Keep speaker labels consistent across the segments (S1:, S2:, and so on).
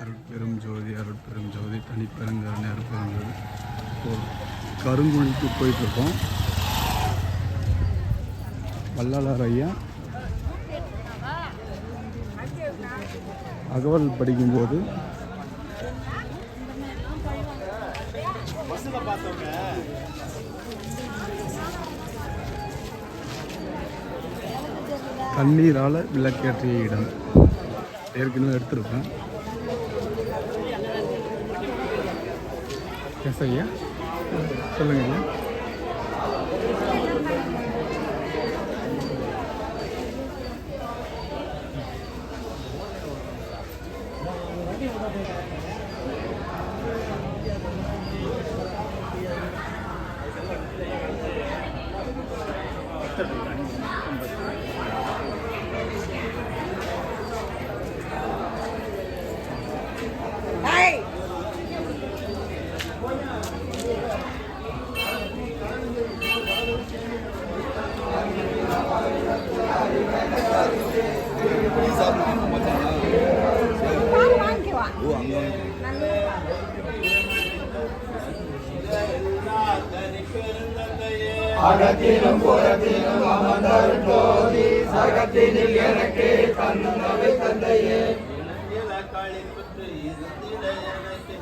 S1: அருட்பெரும் ஜோதி அருட்பெரும் ஜோதி தனிப்பெருங்கருணை அருட்பெரும் ஜோதி. இப்போ கருங்குழிக்கு போயிட்டுருக்கோம். வல்லாளர் ஐயா. அகவல் படிக்கும்போது. தண்ணீரால் விளக்கேற்றிய இடம். ஏற்கனவே எடுத்திருப்பேன். எஸ் ஐயா சொல்லுங்க ஐயா
S2: அகத்திலும் புறத்திலும் அமர்ந்தோதி சகத்தினில் எனக்கு தந்தவை தந்தையே.
S3: இலக்களிப்புற்று இருந்திட எனக்கு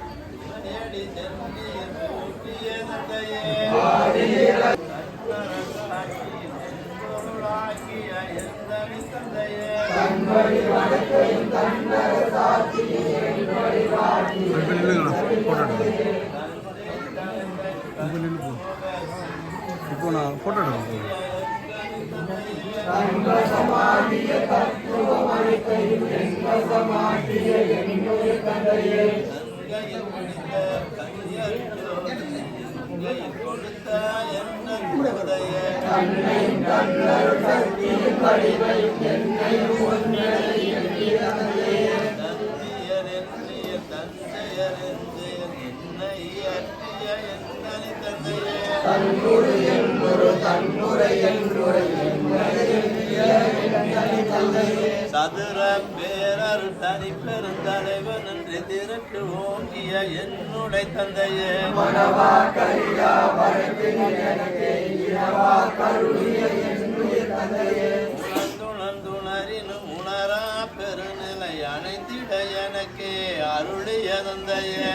S1: இப்போ நான் ஃபோட்டோ எடுக்க போகிறேன்
S3: கங்கையில் அற்றிய எந்தனி தந்தையே சதுர பேரர் தனி பெருந்தலைவன் என்று திரட்டு ஓங்கிய என்னுடைய தந்தையே. உணர்ந்துணர்ந்துணரினும் உணரா பெருநிலை அணைந்திட எனக்கே அருளிய தந்தையே.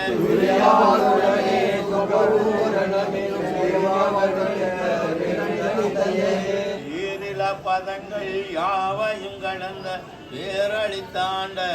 S3: பதங்கள் யாவையும் கடந்த பேரழித்தாண்ட